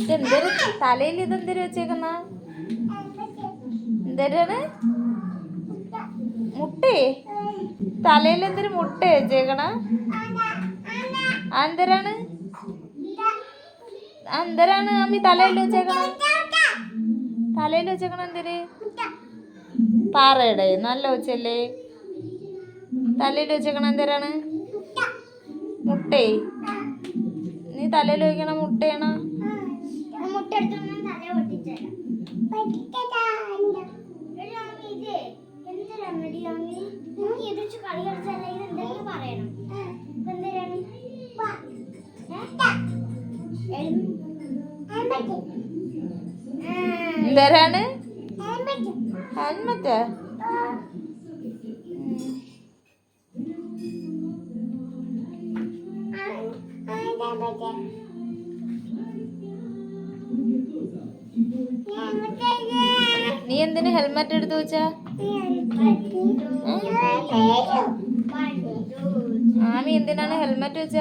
ഇതെന്തൊരു തലയിൽ ഇതെന്തൊരു വെച്ചേക്കുന്ന? എന്തരാണ്? മുട്ടേ? തലയിൽ എന്തൊരു മുട്ട വെച്ചേക്കണ? എന്തരാണ് എന്തരാണ് അമ്മി തലയിൽ വെച്ചേക്കണ? തലയിൽ വെച്ചേക്കണ എന്തൊരു പാറയുടെ നല്ല വെച്ചല്ലേ തലയിൽ വെച്ചേക്കണ എന്തരാണ്? മുട്ടേ. നീ തലയിൽ വയ്ക്കണ മുട്ടേണ. എന്തരാണ് എടുത്തു നീ എന്തിനു ഹെൽമെറ്റ് എടുത്തു വെച്ചാ? ആമി എന്തിനാണ് ഹെൽമെറ്റ് വെച്ചാ?